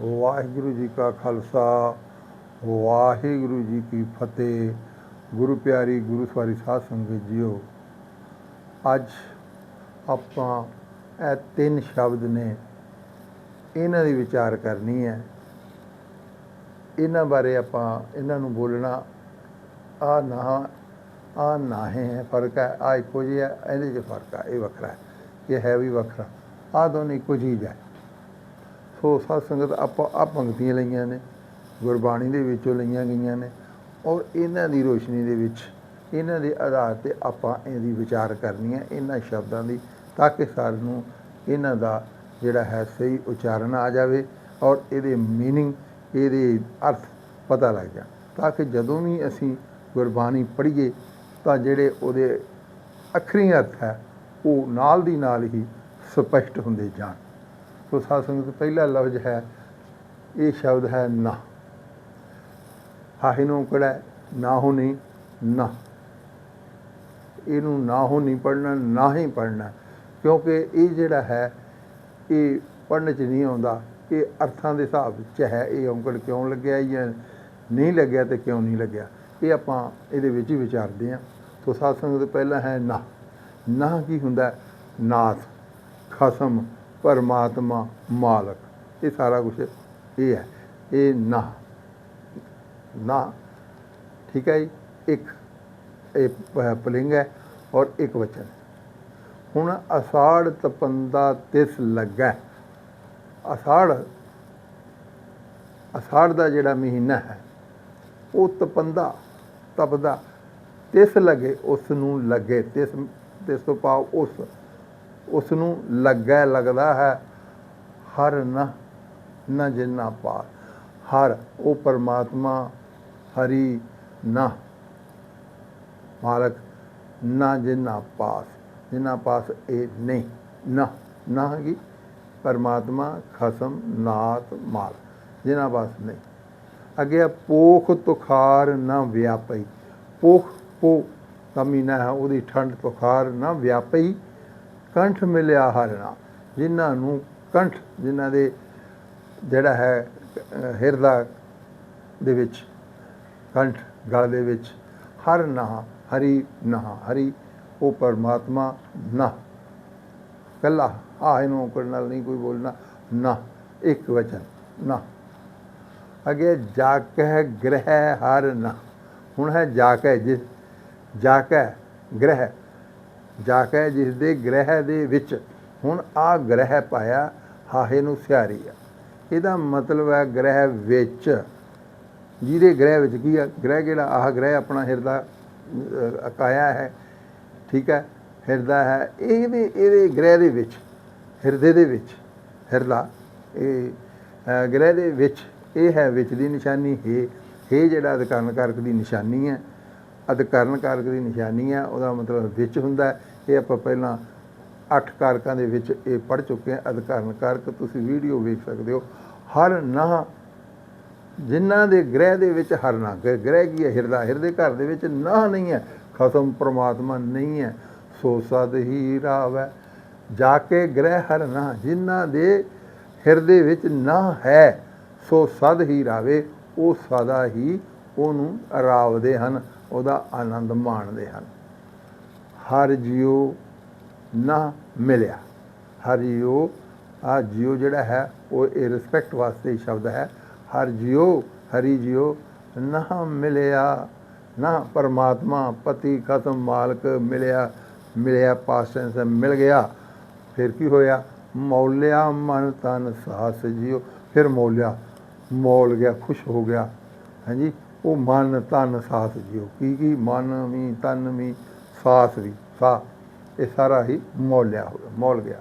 ਵਾਹਿਗੁਰੂ ਜੀ ਕਾ ਖਾਲਸਾ ਵਾਹਿਗੁਰੂ ਜੀ ਕੀ ਫਤਿਹ। ਗੁਰੂ ਪਿਆਰੀ ਗੁਰੂ ਸਵਾਰੀ ਸਾਧ ਸੰਗਤ ਜੀਓ ਅੱਜ ਆਪਾਂ ਇਹ ਤਿੰਨ ਸ਼ਬਦ ਨੇ ਇਹਨਾਂ ਦੀ ਵਿਚਾਰ ਕਰਨੀ ਹੈ। ਇਹਨਾਂ ਬਾਰੇ ਆਪਾਂ ਇਹਨਾਂ ਨੂੰ ਬੋਲਣਾ ਆ ਨਾ ਆ ਨਾ ਹੈ ਫ਼ਰਕ ਹੈ ਆ ਇੱਕੋ ਜਿਹਾ ਹੈ, ਇਹਦੇ 'ਚ ਫ਼ਰਕ ਹੈ ਇਹ ਵੱਖਰਾ ਹੈ ਇਹ ਹੈ ਵੀ ਵੱਖਰਾ ਆ ਦੋਨੇ ਇੱਕੋ ਚੀਜ਼ ਹੈ। ਸੋ ਸਾਧ ਸੰਗਤ ਆਪਾਂ ਆ ਪੰਕਤੀਆਂ ਲਈਆਂ ਨੇ ਗੁਰਬਾਣੀ ਦੇ ਵਿੱਚੋਂ ਲਈਆਂ ਗਈਆਂ ਨੇ ਔਰ ਇਹਨਾਂ ਦੀ ਰੋਸ਼ਨੀ ਦੇ ਵਿੱਚ ਇਹਨਾਂ ਦੇ ਆਧਾਰ ਤੇ ਆਪਾਂ ਇਹਦੀ ਵਿਚਾਰ ਕਰਨੀ ਹੈ ਇਹਨਾਂ ਸ਼ਬਦਾਂ ਦੀ ਤਾਂ ਕਿ ਸਾਨੂੰ ਇਹਨਾਂ ਦਾ ਜਿਹੜਾ ਹੈ ਸਹੀ ਉਚਾਰਨ ਆ ਜਾਵੇ ਔਰ ਇਹਦੇ मीनिंग ਇਹਦੇ ਅਰਥ ਪਤਾ ਲੱਗ ਜਾ ਤਾਂ ਕਿ ਜਦੋਂ ਵੀ ਅਸੀਂ ਗੁਰਬਾਣੀ ਪੜ੍ਹੀਏ ਤਾਂ ਜਿਹੜੇ ਉਹਦੇ ਅੱਖਰੀ ਅਰਥ ਹੈ ਉਹ ਨਾਲ ਦੀ ਨਾਲ ਹੀ ਸਪਸ਼ਟ ਹੁੰਦੇ ਜਾਣ ਸੋ ਸਾਧ ਸੰਗਤ ਪਹਿਲਾ ਲਫ਼ਜ਼ ਹੈ, ਇਹ ਸ਼ਬਦ ਹੈ ਨਾ। ਹਾਹੇ ਨੂੰ ਕਿਹੜਾ ਹੈ? ਨਾ ਹੋ ਨਹੀਂ ਨਾ। ਇਹਨੂੰ ਨਾ ਹੋ ਨਹੀਂ ਪੜਨਾ ਨਾ ਹੀ ਪੜਨਾ ਕਿਉਂਕਿ ਇਹ ਜਿਹੜਾ ਹੈ, ਇਹ ਪੜਨ ਚ ਨਹੀਂ ਆਉਂਦਾ। ਇਹ ਅਰਥਾਂ ਦੇ ਹਿਸਾਬ ਵਿੱਚ ਹੈ, ਇਹ ਔਂਕੜ ਕਿਉਂ ਲੱਗਿਆ ਜਾਂ ਨਹੀਂ ਲੱਗਿਆ ਤੇ ਕਿਉਂ ਨਹੀਂ ਲੱਗਿਆ? ਇਹ ਆਪਾਂ ਇਹਦੇ ਵਿੱਚ ਹੀ ਵਿਚਾਰਦੇ ਹਾਂ। ਸੋ ਸਾਧ ਸੰਗਤ ਪਹਿਲਾਂ ਹੈ ਨਾ। ਨਾ ਕੀ ਹੁੰਦਾ? ਨਾਥ, ਖਸਮ ਪਰਮਾਤਮਾ ਮਾਲਕ। ਇਹ ਸਾਰਾ ਕੁਝ ਇਹ ਹੈ। ਇਹ ਨਾ। ਨਾ। ਠੀਕ ਹੈ ਜੀ? ਇੱਕ ਇਹ ਪਲਿੰਗ ਹੈ ਔਰ ਇੱਕ ਵਚਨ। ਹੁਣ ਅਸਾੜ ਤਪੰਦਾ ਤਿਸ ਲੱਗਾ। ਅਸਾੜ ਅਸਾੜ ਦਾ ਜਿਹੜਾ ਮਹੀਨਾ ਹੈ, ਉਹ ਤਪੰਦਾ, ਤਪਦਾ, ਤਿਸ ਲੱਗੇ ਉਸ ਨੂੰ ਲੱਗੇ। ਤਿਸ ਤਿਸ ਤੋਂ ਪਾਉ ਉਸ ਉਸ ਨੂੰ ਲੱਗਾ ਲੱਗਦਾ ਹੈ, ਹਰ ਨਾ ਨਾ ਜਿੰਨਾ ਪਾਰ। ਹਰ, ਉਹ ਪਰਮਾਤਮਾ ਹਰੀ ਨਾ। ਮਾਲਕ, ਨਾ ਜਿੰਨਾ ਪਾਸ। ਜਿੰਨਾ ਪਾਸ ਇਹ ਨਹੀਂ। ਨਾ ਨਾ ਕੀ ਪਰਮਾਤਮਾ, ਖਸਮ ਨਾਤ ਮਾਲ ਜਿੰਨਾ ਪਾਸ ਨਹੀਂ। ਅੱਗੇ ਆ, ਪੋਖ ਤੁਖਾਰ ਨਾ ਵਿਆਪਈ। ਪੋਖ, ਪੋ ਦਾ ਹੈ, ਉਹਦੀ ਠੰਡ ਤੁਖਾਰ ਨਾ ਵਿਆਪਈ। ਕੰਠ ਮਿਲਿਆ ਹਰ ਹਰਨਾ ਜਿਨ੍ਹਾਂ ਨੂੰ ਕੰਠ, ਜਿਨ੍ਹਾਂ ਦੇ ਜਿਹੜਾ ਹੈ, ਹਿਰਦਾ ਦੇ ਵਿੱਚ, ਕੰਠ ਗਲ ਦੇ ਵਿੱਚ, ਹਰ ਨਾ ਹਰੀ ਨਾ ਹਰੀ ਉਹ ਪਰਮਾਤਮਾ ਨਾ। ਕੱਲਾ ਆ ਇਹਨੂੰ ਕਰਨ ਨਾਲ ਨਹੀਂ ਕੋਈ ਬੋਲਣਾ। ਨਾ, ਇੱਕ ਵਚਨ, ਨਾ। ਅਗੇ ਜਾ ਕਹਿ ਗ੍ਰਹਿ ਹਰ ਨਾ ਹੁਣ ਹੈ ਜਾ ਕੇ ਜਿਸ ਜਾ ਕੇ ਗ੍ਰਹਿ ਜਾ ਕੇ ਜਿਸ ਦੇ ਗ੍ਰਹਿ ਦੇ ਵਿੱਚ ਹੁਣ ਆ ਗ੍ਰਹਿ ਪਾਇਆ, ਹਾਹੇ ਨੂੰ ਸਿਆਰੀ ਆ। ਇਹਦਾ ਮਤਲਬ ਹੈ ਗ੍ਰਹਿ ਵਿੱਚ। ਜਿਹਦੇ ਗ੍ਰਹਿ ਵਿੱਚ ਕੀ ਆ? ਗ੍ਰਹਿ ਕਿਹੜਾ? ਆਹ ਗ੍ਰਹਿ ਆਪਣਾ ਹਿਰਦਾ ਅਕਾਇਆ ਹੈ। ਠੀਕ ਹੈ? ਹਿਰਦਾ ਹੈ। ਇਹਦੇ ਇਹਦੇ ਗ੍ਰਹਿ ਦੇ ਵਿੱਚ, ਹਿਰਦੇ ਦੇ ਵਿੱਚ, ਹਿਰਦਾ, ਇਹ ਗ੍ਰਹਿ ਦੇ ਵਿੱਚ, ਇਹ ਹੈ ਵਿੱਚ ਦੀ ਨਿਸ਼ਾਨੀ, ਹੈ ਇਹ ਜਿਹੜਾ ਅਧਿਕਰਨ ਕਾਰਕ ਦੀ ਨਿਸ਼ਾਨੀ ਹੈ। ਅਧਿਕਰਨ ਕਾਰਕ ਦੀ ਨਿਸ਼ਾਨੀ ਹੈ ਉਹਦਾ ਮਤਲਬ ਵਿੱਚ ਹੁੰਦਾ ਇਹ ਆਪਾਂ ਪਹਿਲਾਂ ਅੱਠ ਕਾਰਕਾਂ ਦੇ ਵਿੱਚ ਇਹ ਪੜ ਚੁੱਕੇ ਹਾਂ। ਅਧਿਕਰਨ ਕਾਰਕ, ਤੁਸੀਂ ਵੀਡੀਓ ਵੇਖ ਸਕਦੇ ਹੋ। ਹਰ ਨਾ, ਜਿਨ੍ਹਾਂ ਦੇ ਗ੍ਰਹਿ ਦੇ ਵਿੱਚ ਹਰ ਨਾ, ਗ੍ਰਹਿ ਕੀ ਹੈ? ਹਿਰਦਾ, ਹਿਰਦੇ ਘਰ ਦੇ ਵਿੱਚ ਨਾ ਨਹੀਂ ਹੈ। ਖਤਮ ਪ੍ਰਮਾਤਮਾ ਨਹੀਂ ਹੈ। ਸੋ ਸਦ ਹੀ ਰਾਵੈ। ਜਾ ਕੇ ਗ੍ਰਹਿ ਹਰ ਨਾ, ਜਿਨ੍ਹਾਂ ਦੇ ਹਿਰਦੇ ਵਿੱਚ ਨਾ ਹੈ, ਸੋ ਸਦ ਹੀ ਰਾਵੇ। ਉਹ ਸਦਾ ਹੀ ਉਹਨੂੰ ਰਾਵਦੇ ਹਨ। ਉਹਦਾ ਆਨੰਦ ਮਾਣਦੇ ਹਨ। ਹਰ ਜਿਉ ਨਾ ਮਿਲਿਆ। ਹਰ ਜਿਉ, ਆ ਜਿਉ ਜਿਹੜਾ ਹੈ, ਉਹ ਇਹ ਰਿਸਪੈਕਟ ਵਾਸਤੇ ਹੀ ਸ਼ਬਦ ਹੈ। ਹਰ ਜਿਉ, ਹਰੀ ਜਿਉ ਨਾ ਮਿਲਿਆ, ਨਾ ਪਰਮਾਤਮਾ ਪਤੀ ਖਤਮ ਮਾਲਕ ਮਿਲਿਆ ਮਿਲਿਆ ਪਾਸਟ ਮਿਲ ਗਿਆ। ਫਿਰ ਕੀ ਹੋਇਆ? ਮੌਲਿਆ ਮਨ ਤਨ ਸਾਸ ਜਿਉ। ਫਿਰ ਮੌਲਿਆ, ਮੌਲ ਗਿਆ, ਖੁਸ਼ ਹੋ ਗਿਆ। ਹਾਂਜੀ? ਉਹ ਮਨ ਤਨ ਸਾਸ ਜਿਓ ਕੀ ਕੀ? ਮਨ ਵੀ, ਤਨ ਵੀ ਸਾਸ ਵੀ। ਸਾ, ਇਹ ਸਾਰਾ ਹੀ ਮੋਲਿਆ ਹੋਇਆ ਗਿਆ ਮੌਲ ਗਿਆ।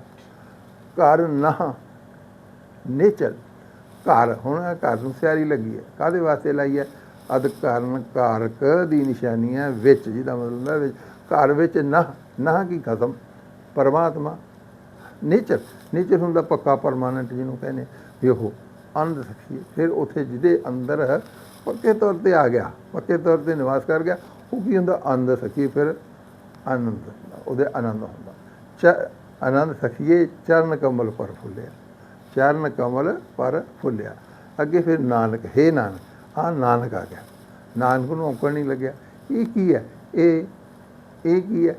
ਘਰ ਨਾ ਨੇਚਰ ਘਰ ਹੁਣ ਘਰ ਨੂੰ ਸਿਆਰੀ ਲੱਗੀ ਹੈ। ਕਾਦੇ ਵਾਸਤੇ ਲਾਈ ਹੈ? ਅਧਿਕਰਨ ਕਾਰਕ ਦੀ ਨਿਸ਼ਾਨੀ ਹੈ ਵਿੱਚ, ਜਿਹਦਾ ਮਤਲਬ ਹੁੰਦਾ ਵਿੱਚ। ਘਰ ਵਿੱਚ ਨਾ ਨਾ ਕੀ ਖਤਮ ਪਰਮਾਤਮਾ। ਨੇਚਰ। ਨੇਚਰ ਹੁੰਦਾ ਪੱਕਾ, ਪਰਮਾਨੈਂਟ ਜਿਹਨੂੰ ਕਹਿੰਦੇ ਵੀ ਆਨੰਦ ਅੰਧ ਫਿਰ ਉੱਥੇ ਜਿਹਦੇ ਅੰਦਰ ਪੱਕੇ ਤੌਰ ਤੇ ਆ ਗਿਆ। ਪੱਕੇ ਤੌਰ ਤੇ ਨਿਵਾਸ ਕਰ ਗਿਆ। ਉਹ ਕੀ ਹੁੰਦਾ? ਆਨੰਦ ਸਖੀ, ਫਿਰ ਆਨੰਦ ਉਹਦੇ ਆਨੰਦ ਹੁੰਦਾ। ਚ ਆਨੰਦ ਸਖੀਏ ਚਰਨ ਕਮਲ ਪਰ ਫੁੱਲਿਆ। ਚਰਨ ਕਮਲ ਪਰ ਫੁੱਲਿਆ। ਅੱਗੇ ਫਿਰ ਨਾਨਕ, ਹੈ ਨਾਨਕ, ਆ ਨਾਨਕ ਆ ਗਿਆ। ਨਾਨਕ ਨੂੰ ਔਂਕੜ ਨਹੀਂ ਲੱਗਿਆ। ਇਹ ਕੀ ਹੈ? ਇਹ ਇਹ ਕੀ ਹੈ?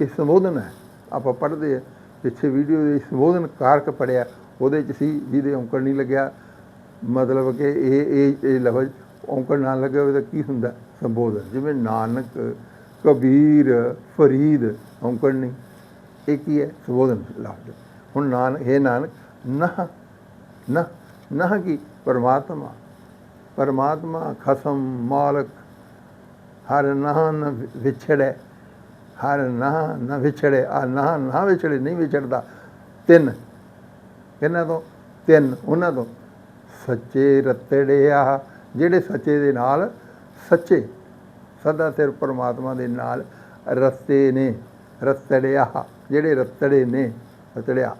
ਇਹ ਸੰਬੋਧਨ ਹੈ। ਆਪਾਂ ਪੜ੍ਹਦੇ ਆ ਪਿੱਛੇ ਵੀਡੀਓ ਦੇ ਸੰਬੋਧਨ ਕਾਰਕ ਪੜਿਆ ਉਹਦੇ ਚ ਸੀ ਜਿਹਦੇ ਔਂਕੜ ਨਹੀਂ ਲੱਗਿਆ। ਮਤਲਬ ਕਿ ਇਹ ਇਹ ਇਹ ਲਫ਼ਜ਼ ਔਂਕੜ ਨਾ ਲੱਗੇ ਹੋਵੇ ਤਾਂ ਕੀ ਹੁੰਦਾ? ਸੰਬੋਧਨ। ਜਿਵੇਂ ਨਾਨਕ, ਕਬੀਰ, ਫਰੀਦ, ਔਂਕੜ ਨਹੀਂ। ਇਹ ਕੀ ਹੈ? ਸੰਬੋਧਨ ਲਫ਼ਜ਼। ਹੁਣ ਨਾਨਕ ਹੈ ਨਾਨਕ ਨਾ ਨਾ ਨਾ ਕੀ? ਪਰਮਾਤਮਾ। ਪਰਮਾਤਮਾ ਖਸਮ ਮਾਲਕ। ਹਰ ਨਾ ਨ ਵਿਛੜੇ। ਹਰ ਨਾ ਨ ਵਿਛੜੇ। ਆ ਨਾ ਨਾ ਵਿਛੜੇ, ਨਹੀਂ ਵਿਛੜਦਾ। ਤਿੰਨ। ਇਹਨਾਂ ਤੋਂ? ਤਿੰਨ। ਉਹਨਾਂ ਤੋਂ। ਸੱਚੇ ਰਤੜਿਆ ਜਿਹੜੇ ਸੱਚੇ ਦੇ ਨਾਲ ਸੱਚੇ, ਸਦਾ ਸਿਰ ਪਰਮਾਤਮਾ ਦੇ ਨਾਲ ਰਸਤੇ ਨੇ ਰਤੜਿਆ ਜਿਹੜੇ ਰਤੜੇ ਨੇ ਰਤੜਿਆ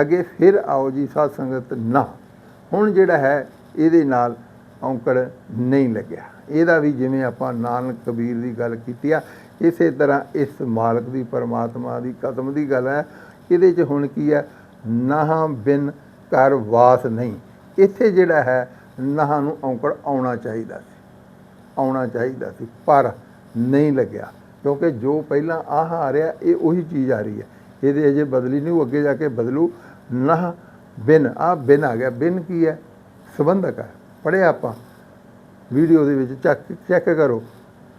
ਅੱਗੇ ਫਿਰ ਆਓ ਜੀ, ਸਾਧ ਸੰਗਤ, ਨਾ। ਹੁਣ ਜਿਹੜਾ ਹੈ, ਇਹਦੇ ਨਾਲ ਔਂਕੜ ਨਹੀਂ ਲੱਗਿਆ। ਇਹਦਾ ਵੀ ਜਿਵੇਂ ਆਪਾਂ ਨਾਨਕ ਕਬੀਰ ਦੀ ਗੱਲ ਕੀਤੀ ਆ, ਇਸੇ ਤਰ੍ਹਾਂ ਇਸ ਮਾਲਕ ਦੀ, ਪਰਮਾਤਮਾ ਦੀ ਕਦਮ ਦੀ ਗੱਲ ਹੈ। ਇਹਦੇ 'ਚ ਹੁਣ ਕੀ ਹੈ ਨਾ ਬਿਨ ਘਰ ਵਾਸ ਨਹੀਂ। ਇੱਥੇ ਜਿਹੜਾ ਹੈ ਨਾ ਨੂੰ ਔਂਕੜ ਆਉਣਾ ਚਾਹੀਦਾ ਸੀ। ਆਉਣਾ ਚਾਹੀਦਾ ਸੀ, ਪਰ ਨਹੀਂ ਲੱਗਿਆ। ਕਿਉਂਕਿ ਜੋ ਪਹਿਲਾਂ ਆਹ ਆ ਰਿਹਾ, ਇਹ ਉਹੀ ਚੀਜ਼ ਆ ਰਹੀ ਹੈ। ਇਹਦੇ ਅਜੇ ਬਦਲੀ ਨਹੀਂ, ਉਹ ਅੱਗੇ ਜਾ ਕੇ ਬਦਲੂ। ਨਹ, ਬਿਨ ਆ ਬਿਨ ਆ ਗਿਆ। ਬਿਨ ਕੀ ਹੈ? ਸੰਬੰਧਕ ਹੈ। ਪੜਿਆ ਆਪਾਂ। ਵੀਡੀਓ ਦੇ ਵਿੱਚ ਚੈੱਕ ਚੈੱਕ ਕਰੋ।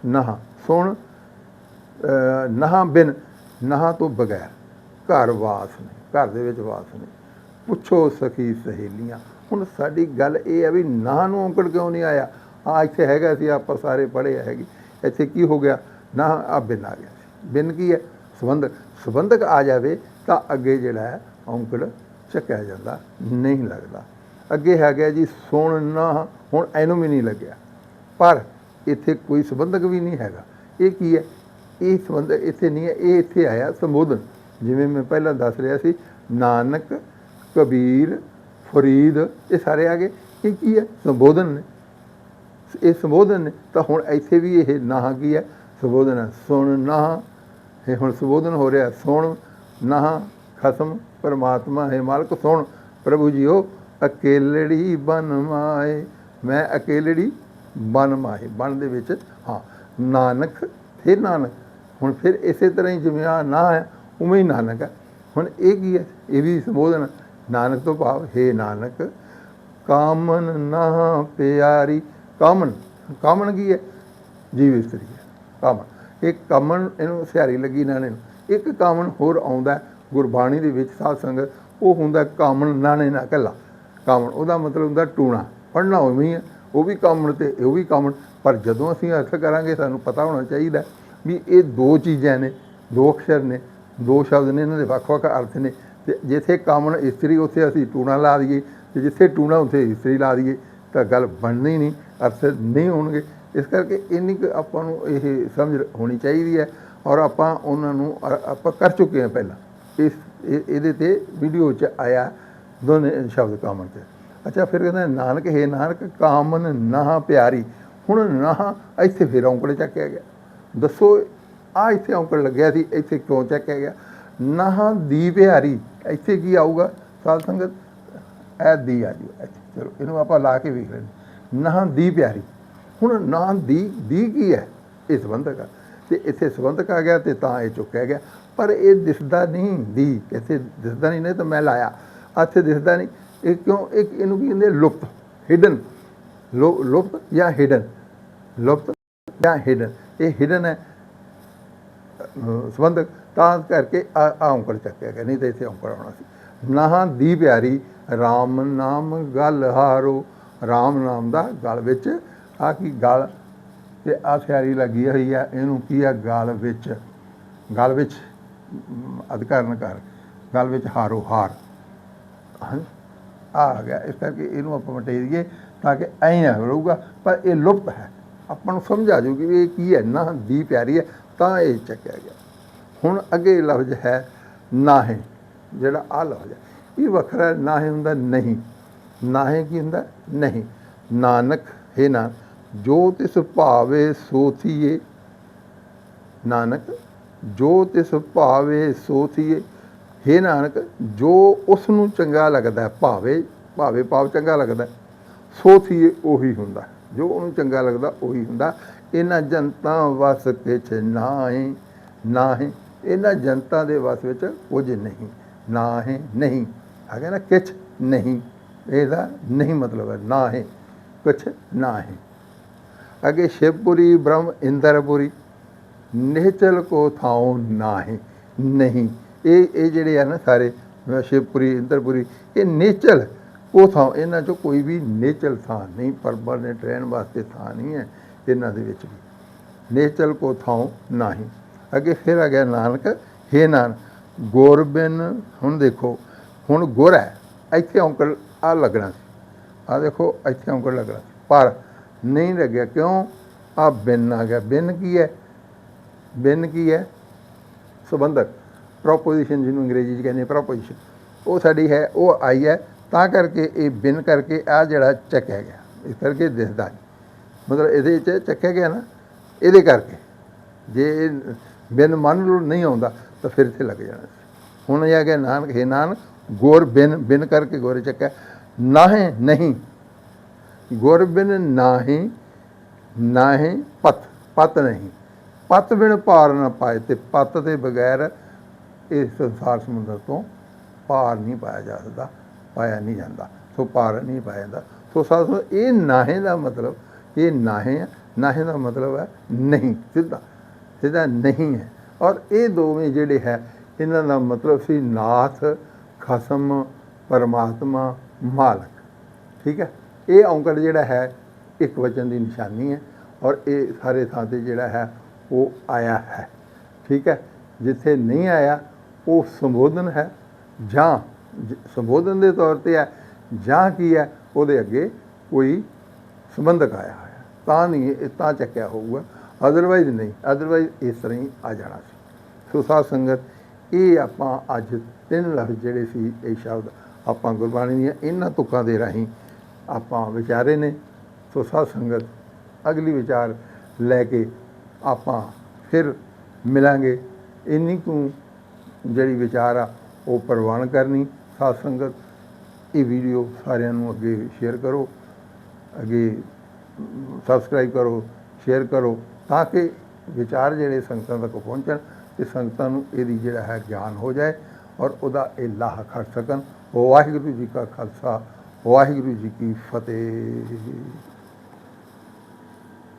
ਨਾ ਸੁਣ। ਅਹ ਬਿਨ। ਨਹਾ ਤੋਂ ਬਗੈਰ ਘਰ ਵਾਸ ਨਹੀਂ, ਘਰ ਦੇ ਵਿੱਚ ਵਾਸ ਨਹੀਂ। ਪੁੱਛੋ ਸਖੀ ਸਹੇਲੀਆਂ। ਹੁਣ ਸਾਡੀ ਗੱਲ ਇਹ ਹੈ ਵੀ ਨਾ ਨੂੰ ਔਂਕੜ ਕਿਉਂ ਨਹੀਂ ਆਇਆ? ਆ ਇੱਥੇ ਹੈਗਾ ਸੀ, ਆਪਾਂ ਸਾਰੇ ਪੜ੍ਹੇ ਹੈਗੇ। ਇੱਥੇ ਕੀ ਹੋ ਗਿਆ? ਨਾ, ਆ ਬਿਨ ਆ ਗਿਆ। ਸੀ। ਬਿਨ ਕੀ ਹੈ? ਸੰਬੰਧਕ। ਸੰਬੰਧਕ ਆ ਜਾਵੇ ਤਾਂ ਅੱਗੇ ਜਿਹੜਾ ਹੈ ਔਂਕੜ ਚੱਕਿਆ ਜਾਂਦਾ, ਨਹੀਂ ਲੱਗਦਾ। ਅੱਗੇ ਹੈਗਾ ਜੀ, ਸੁਣ ਨਾ, ਹੁਣ ਐਨੂੰ ਵੀ ਨਹੀਂ ਲੱਗਿਆ। ਪਰ ਇੱਥੇ ਕੋਈ ਸੰਬੰਧਕ ਵੀ ਨਹੀਂ ਹੈਗਾ। ਇਹ ਕੀ ਹੈ? ਇਹ ਸੰਬੰਧ ਇੱਥੇ ਨਹੀਂ ਹੈ। ਇਹ ਇੱਥੇ ਆਇਆ ਸੰਬੋਧਨ। ਜਿਵੇਂ ਮੈਂ ਪਹਿਲਾਂ ਦੱਸ ਰਿਹਾ ਸੀ, ਨਾਨਕ ਕਬੀਰ ਫਰੀਦ, ਇਹ ਸਾਰੇ ਆ ਗਏ। ਇਹ ਕੀ ਹੈ? ਸੰਬੋਧਨ ਨੇ। ਇਹ ਸੰਬੋਧਨ ਨੇ। ਤਾਂ ਹੁਣ ਇੱਥੇ ਵੀ ਇਹ ਨਾ ਕੀ ਹੈ? ਸੰਬੋਧਨ ਹੈ। ਸੁਣ ਨਾ ਇਹ ਹੁਣ ਸੰਬੋਧਨ ਹੋ ਰਿਹਾ ਸੁਣ ਨਾ ਖਸਮ ਪਰਮਾਤਮਾ ਹੈ। ਮਾਲਕ ਸੁਣ। ਪ੍ਰਭੂ ਜੀਓ, ਅਕੇਲੜੀ ਬਨ ਮਾਏ। ਮੈਂ ਅਕੇਲੜੀ ਬਨ ਮਾਏ। ਬਨ ਦੇ ਵਿੱਚ, ਹਾਂ। ਨਾਨਕ ਫਿਰ ਨਾਨਕ। ਹੁਣ ਫਿਰ ਇਸੇ ਤਰ੍ਹਾਂ ਹੀ ਜਿਵੇਂ ਆ ਨਾ ਹੈ, ਉਵੇਂ ਹੀ ਨਾਨਕ ਹੈ। ਹੁਣ ਇਹ ਕੀ ਹੈ? ਇਹ ਵੀ ਸੰਬੋਧਨ ਨਾਨਕ ਤੋਂ ਭਾਵ, ਹੈ ਨਾਨਕ, ਕਾਮਨ ਨਾ ਪਿਆਰੀ, ਕਾਮਨ ਕਾਮਨ ਕੀ ਹੈ? ਜੀਵ ਇਸਤਰੀ ਹੈ ਕਾਮਨ। ਇਹ ਕਾਮਨ ਇਹਨੂੰ ਸਿਹਾਰੀ ਲੱਗੀ ਨਾਣੇ ਨੂੰ। ਇੱਕ ਕਾਮਨ ਹੋਰ ਆਉਂਦਾ ਗੁਰਬਾਣੀ ਦੇ ਵਿੱਚ ਸਾਧ ਸੰਗਤ, ਉਹ ਹੁੰਦਾ ਕਾਮਨ ਨਾਣੇ ਨਾ ਕੱਲਾ ਕਾਮਨ, ਉਹਦਾ ਮਤਲਬ ਹੁੰਦਾ ਟੂਣਾ। ਪੜਨਾ ਉਵੇਂ ਹੀ ਹੈ, ਉਹ ਵੀ ਕਾਮਨ ਤੇ ਉਹ ਵੀ ਕਾਮਨ। ਪਰ ਜਦੋਂ ਅਸੀਂ ਅਰਥ ਕਰਾਂਗੇ, ਸਾਨੂੰ ਪਤਾ ਹੋਣਾ ਚਾਹੀਦਾ ਵੀ ਇਹ ਦੋ ਚੀਜ਼ਾਂ ਨੇ, ਦੋ ਅਕਸ਼ਰ ਨੇ, ਦੋ ਸ਼ਬਦ ਨੇ, ਇਹਨਾਂ ਦੇ ਵੱਖ-ਵੱਖ ਅਰਥ ਨੇ। ਤੇ ਜਿੱਥੇ ਕਾਮਨ ਇਸਤਰੀ ਉੱਥੇ ਅਸੀਂ ਟੂਣਾ ਲਾ ਦਈਏ, ਤੇ ਜਿੱਥੇ ਟੂਣਾ ਉੱਥੇ ਇਸਤਰੀ ਲਾ ਦਈਏ, ਤਾਂ ਗੱਲ ਬਣਨੀ ਨਹੀਂ ਅਰਥ ਨਹੀਂ ਹੋਣਗੇ। ਇਸ ਕਰਕੇ ਇੰਨੀ ਕੁ ਆਪਾਂ ਨੂੰ ਇਹ ਸਮਝ ਹੋਣੀ ਚਾਹੀਦੀ ਹੈ ਔਰ ਆਪਾਂ ਉਹਨਾਂ ਨੂੰ ਆਪਾਂ ਕਰ ਚੁੱਕੇ ਹਾਂ ਪਹਿਲਾਂ। ਇਸ, ਇਹ- ਇਹਦੇ ਤੇ ਵੀਡੀਓ 'ਚ ਆਇਆ ਦੋਨੇ ਸ਼ਬਦ ਕਾਮਨ ਤੇ ਅੱਛਾ, ਫਿਰ ਕਹਿੰਦਾ, ਨਾਨਕ ਹੈ ਨਾਨਕ, ਕਾਮਨ ਨਾ ਪਿਆਰੀ। ਹੁਣ ਨਾ ਇੱਥੇ ਫਿਰ ਔਂਕੜ ਚੱਕਿਆ ਗਿਆ। ਦੱਸੋ ਆ ਇੱਥੇ ਔਂਕੜ ਲੱਗਿਆ ਸੀ, ਇੱਥੇ ਕਿਉਂ ਚੱਕਿਆ ਗਿਆ? ਨਾ ਦੀ ਪਿਆਰੀ। ਇੱਥੇ ਕੀ ਆਊਗਾ? ਸਾਧ ਸੰਗਤ, ਇਹ ਦੀ ਆ ਜੀ, ਇੱਥੇ। ਚਲੋ, ਇਹਨੂੰ ਆਪਾਂ ਲਾ ਕੇ ਵੇਖ ਲੈਂਦੇ ਨਾ ਦੀ ਪਿਆਰੀ। ਹੁਣ ਨਾ ਦੀ ਦੀ ਕੀ ਹੈ? ਇਹ ਸੰਬੰਧਕ ਆ। ਤੇ ਇੱਥੇ ਸੰਬੰਧਕ ਆ ਗਿਆ ਤੇ ਤਾਂ ਇਹ ਚੁੱਕਿਆ ਗਿਆ। ਪਰ ਇਹ ਦਿਸਦਾ ਨਹੀਂ, ਦੀ। ਇੱਥੇ ਦਿਸਦਾ ਨਹੀਂ ਨਹੀਂ ਤਾਂ ਮੈਂ ਲਾਇਆ। ਇੱਥੇ ਦਿਸਦਾ ਨਹੀਂ। ਇਹ ਕਿਉਂ? ਇੱਕ ਇਹਨੂੰ ਕੀ ਕਹਿੰਦੇ ਲੁਪਤ। ਹਿਡਨ ਲੁਪਤ ਜਾਂ ਹਿਡਨ ਲੁਪਤ ਜਾਂ ਹਿਡਨ ਇਹ ਹਿਡਨ ਹੈ। ਸੰਬੰਧਕ ਤਾਂ ਕਰਕੇ ਆ ਔਂਕੜ ਚੱਕਿਆ ਗਿਆ, ਨਹੀਂ ਤਾਂ ਇੱਥੇ ਔਂਕੜ ਆਉਣਾ ਸੀ। ਨਾਹਾਂ ਦੀ ਪਿਆਰੀ RAM ਨਾਮ ਗਲ ਹਾਰੋ। RAM ਨਾਮ ਦਾ ਗਲ ਵਿੱਚ ਆ ਕੀ ਗਲ? ਤੇ ਆ ਸਿਆਰੀ ਲੱਗੀ ਹੋਈ ਆ, ਇਹਨੂੰ ਕੀ ਆ ਗਲ ਵਿੱਚ? ਗਲ ਵਿੱਚ ਅਧਿਕਾਰਨ ਕਰ ਗਲ ਵਿੱਚ ਹਾਰੋ, ਹਾਰ। ਹਾਂ? ਆ ਗਿਆ, ਇਸ ਕਰਕੇ ਇਹਨੂੰ ਆਪਾਂ ਮਟੇ ਦਈਏ ਤਾਂ ਕਿ ਐਂ ਨਾ ਰਹੂਗਾ, ਪਰ ਇਹ ਲੁਪਤ ਹੈ। ਆਪਾਂ ਨੂੰ ਸਮਝ ਆ ਜਾਊਗੀ ਵੀ ਇਹ ਕੀ ਹੈ ਨਾ ਦੀ ਪਿਆਰੀ ਹੈ, ਤਾਂ ਇਹ ਚੱਕਿਆ ਗਿਆ। ਹੁਣ ਅੱਗੇ ਲਫ਼ਜ਼ ਹੈ ਨਾਹੇ, ਜਿਹੜਾ ਆ ਲਫ਼ਜ਼ ਹੈ। ਇਹ ਵੱਖਰਾ ਨਾਹੇ ਹੁੰਦਾ ਨਹੀਂ। ਨਾਹੇ ਕੀ ਹੁੰਦਾ? ਨਹੀਂ। ਨਾਨਕ, ਹੈ ਨਾ ਜੋ ਤਿਸ ਭਾਵੇ ਸੋਥੀਏ ਨਾਨਕ, ਜੋ ਤਿਸ ਭਾਵੇ ਸੋਥੀਏ ਹੇ ਨਾਨਕ, ਜੋ ਉਸ ਨੂੰ ਚੰਗਾ ਲੱਗਦਾ ਭਾਵੇ ਭਾਵੇ ਭਾਵ ਚੰਗਾ ਲੱਗਦਾ ਸੋਥੀਏ ਉਹੀ ਹੁੰਦਾ। ਜੋ ਉਹਨੂੰ ਚੰਗਾ ਲੱਗਦਾ, ਉਹੀ ਹੁੰਦਾ। ਇਹਨਾਂ ਜਨਤਾ ਵਸ ਕਿਛ ਨਾਹੀਂ ਨਾਹੀਂ। ਇਹਨਾਂ ਜਨਤਾ ਦੇ ਵਸ ਵਿੱਚ ਕੁਝ ਨਹੀਂ, ਨਾ ਹੈ, ਨਹੀਂ। ਹੈਗਾ ਨਾ ਕਿਛ ਨਹੀਂ। ਇਹਦਾ ਨਹੀਂ ਮਤਲਬ ਹੈ, ਨਾ ਹੈ, ਕੁਛ ਨਾ ਹੈ। ਅਗੇ ਸ਼ਿਵਪੁਰੀ, ਬ੍ਰਹਮ, ਇੰਦਰਪੁਰੀ, ਨਿਹਚਲ ਕੋ ਥਾਉ ਨਾਹੀਂ ਨਹੀਂ। ਇਹ ਇਹ ਜਿਹੜੇ ਆ ਨਾ ਸਾਰੇ ਸ਼ਿਵਪੁਰੀ, ਇੰਦਰਪੁਰੀ, ਇਹ ਨੇਚਲ ਕੋ ਥਾਂ ਇਹਨਾਂ ਚੋਂ ਕੋਈ ਵੀ ਨੇਚਲ ਥਾਂ ਨਹੀਂ ਪਰਬਲ ਨੇ ਟ੍ਰੇਨ ਵਾਸਤੇ ਥਾਂ ਨਹੀਂ ਹੈ ਇਹਨਾਂ ਦੇ ਵਿੱਚ ਵੀ। ਨੇਚਲ ਕੋ ਥਾਉ ਨਾਹੀਂ ਅੱਗੇ ਫਿਰ ਆ ਗਿਆ ਨਾਨਕ, ਹੇ ਨਾਨਕ ਗੁਰਬਿਨ ਹੁਣ ਦੇਖੋ, ਹੁਣ ਗੁਰ ਹੈ, ਇੱਥੇ ਔਂਕੜ ਆ ਲੱਗਣਾ ਸੀ। ਆ ਦੇਖੋ, ਇੱਥੇ ਔਂਕੜ ਲੱਗਣਾ ਸੀ। ਪਰ ਨਹੀਂ ਲੱਗਿਆ, ਕਿਉਂ? ਆ ਬਿਨ ਆ ਗਿਆ। ਬਿਨ ਕੀ ਹੈ? ਬਿਨ ਕੀ ਹੈ? ਸੰਬੰਧਕ ਪ੍ਰੋਪੋਜੀਸ਼ਨ ਜਿਹਨੂੰ ਅੰਗਰੇਜ਼ੀ 'ਚ ਕਹਿੰਦੇ ਪ੍ਰੋਪੋਜੀਸ਼ਨ ਉਹ ਸਾਡੀ ਹੈ, ਉਹ ਆਈ ਹੈ, ਤਾਂ ਕਰਕੇ ਇਹ ਬਿਨ ਕਰਕੇ ਆ ਜਿਹੜਾ ਚੱਕਿਆ ਗਿਆ। ਇਸ ਕਰਕੇ ਦਿਸਦਾ ਨਹੀਂ। ਮਤਲਬ ਇਹਦੇ 'ਚ ਚੱਕਿਆ ਗਿਆ ਨਾ, ਇਹਦੇ ਕਰਕੇ। ਜੇ ਇਹ ਬਿਨ ਮੰਨ ਲਓ ਨਹੀਂ ਆਉਂਦਾ, ਤਾਂ ਫਿਰ ਇੱਥੇ ਲੱਗ ਜਾਣਾ ਹੁਣ ਇਹ ਆ ਗਿਆ ਨਾਨਕ, ਹੈ ਨਾਨਕ, ਗੁਰ ਬਿਨ ਬਿਨ ਕਰਕੇ ਗੋਰੇ ਚੱਕਿਆ। ਨਾਹੀਂ ਨਹੀਂ। ਗੁਰ ਬਿਨ ਨਾਹੀਂ ਨਾਹੀਂ ਪਤ ਪਤ ਨਹੀਂ। ਪਤ ਬਿਨ ਪਾਰ ਨਾ ਪਾਏ ਤੇ ਪਤ ਦੇ ਬਗੈਰ ਇਸ ਸੰਸਾਰ ਸਮੁੰਦਰ ਤੋਂ ਪਾਰ ਨਹੀਂ ਪਾਇਆ ਜਾ ਸਕਦਾ, ਪਾਇਆ ਨਹੀਂ ਜਾਂਦਾ। ਸੋ ਪਾਰ ਨਹੀਂ ਪਾਇਆ ਜਾਂਦਾ। ਸੋ ਸਾਥੋ ਇਹ ਨਾਹੇ ਦਾ ਮਤਲਬ, ਇਹ ਨਾਹੇ ਹੈ ਦਾ ਮਤਲਬ ਹੈ ਨਹੀਂ ਸਿੱਧਾ। ਸਿੱਧਾ ਨਹੀਂ ਹੈ। ਔਰ ਇਹ ਦੋਵੇਂ ਜਿਹੜੇ ਹੈ, ਇਹਨਾਂ ਦਾ ਮਤਲਬ ਸੀ ਨਾਥ, ਖਸਮ, ਪਰਮਾਤਮਾ, ਮਾਲਕ। ਠੀਕ ਹੈ? ਇਹ ਔਂਕੜ ਜਿਹੜਾ ਹੈ, ਇੱਕ ਵਚਨ ਦੀ ਨਿਸ਼ਾਨੀ ਹੈ ਔਰ ਇਹ ਸਾਰੇ ਥਾਂ ਤੇ ਜਿਹੜਾ ਹੈ, ਉਹ ਆਇਆ ਹੈ। ਠੀਕ ਹੈ? ਜਿੱਥੇ ਨਹੀਂ ਆਇਆ, ਉਹ ਸੰਬੋਧਨ ਹੈ। ਜਾਂ ਸੰਬੋਧਨ ਦੇ ਤੌਰ ਤੇ ਹੈ, ਜਾਂ ਕੀ ਹੈ, ਉਹਦੇ ਅੱਗੇ ਕੋਈ ਸੰਬੰਧਕ ਆਇਆ ਹੋਇਆ। ਤਾਂ ਨਹੀਂ ਤਾਂ ਚੱਕਿਆ ਹੋਊਗਾ। ਅਦਰਵਾਈਜ਼ ਨਹੀਂ ਅਦਰਵਾਈਜ਼ ਇਸ ਤਰ੍ਹਾਂ ਹੀ ਆ ਜਾਣਾ ਸੀ। ਸੋ ਸਾਧ ਸੰਗਤ, ਇਹ ਆਪਾਂ ਅੱਜ ਤਿੰਨ ਲਫ਼ਜ਼ ਜਿਹੜੇ ਸੀ, ਇਹ ਸ਼ਬਦ ਆਪਾਂ ਗੁਰਬਾਣੀ ਦੀਆਂ ਇਹਨਾਂ ਤੁਕਾਂ ਦੇ ਰਾਹੀਂ ਆਪਾਂ ਵਿਚਾਰੇ ਨੇ। ਸੋ ਸਾਧ ਸੰਗਤ, ਅਗਲੀ ਵਿਚਾਰ ਲੈ ਕੇ ਆਪਾਂ ਫਿਰ ਮਿਲਾਂਗੇ। ਇੰਨੀ ਕੁ ਜਿਹੜੀ ਵਿਚਾਰ ਆ, ਉਹ ਪ੍ਰਵਾਨ ਕਰਨੀ। ਸਾਧ ਸੰਗਤ, ਇਹ ਵੀਡੀਓ ਸਾਰਿਆਂ ਨੂੰ ਅੱਗੇ ਸ਼ੇਅਰ ਕਰੋ। ਅੱਗੇ ਸਬਸਕ੍ਰਾਈਬ ਕਰੋ ਸ਼ੇਅਰ ਕਰੋ। ਤਾਂ ਕਿ ਵਿਚਾਰ ਜਿਹੜੇ ਸੰਗਤਾਂ ਤੱਕ ਪਹੁੰਚਣ ਤੇ ਸੰਗਤਾਂ ਨੂੰ ਇਹਦੀ ਜਿਹੜਾ ਹੈ ਗਿਆਨ ਹੋ ਜਾਏ ਔਰ ਉਹਦਾ ਇਹ ਲਾਹ ਖੜ ਸਕਣ। ਵਾਹਿਗੁਰੂ ਜੀ ਕਾ ਖਾਲਸਾ, ਵਾਹਿਗੁਰੂ ਜੀ ਕੀ ਫਤਿਹ।